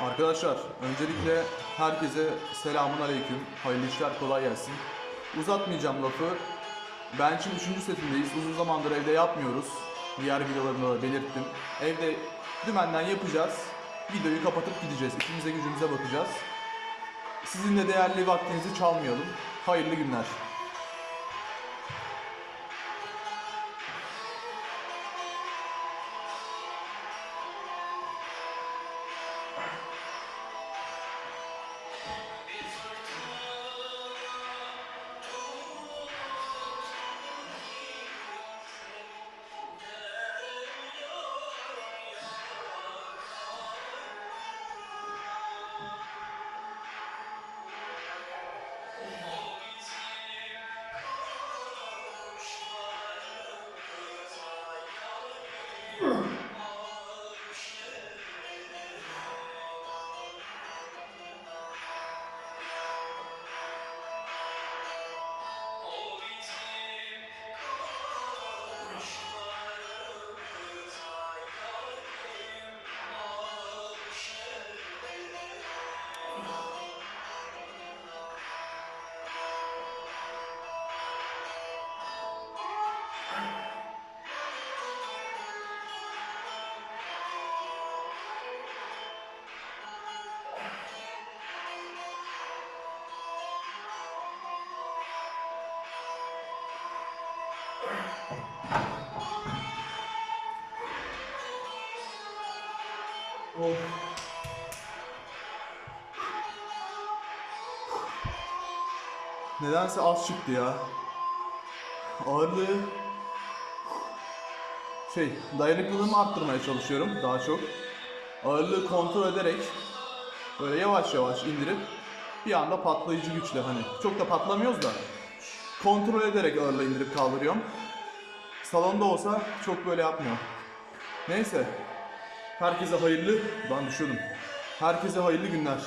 Arkadaşlar öncelikle herkese selamun aleyküm. Hayırlı işler kolay gelsin. Uzatmayacağım lafı. Ben şimdi 3. setimdeyiz. Uzun zamandır evde yapmıyoruz. Diğer videolarımda da belirttim. Evde dümenden yapacağız. Videoyu kapatıp gideceğiz. İkimize gücümüze bakacağız. Sizin de değerli vaktinizi çalmayalım. Hayırlı günler. Nedense az çıktı ya. Ağırlığı şey dayanıklılığımı arttırmaya çalışıyorum daha çok. Ağırlığı kontrol ederek böyle yavaş yavaş indirip bir anda patlayıcı güçle hani çok da patlamıyoruz da kontrol ederek ağırlığı indirip kaldırıyorum. Salonda olsa çok böyle yapmıyor. Neyse. Herkese hayırlı, ben düşüyordum. Herkese hayırlı günler.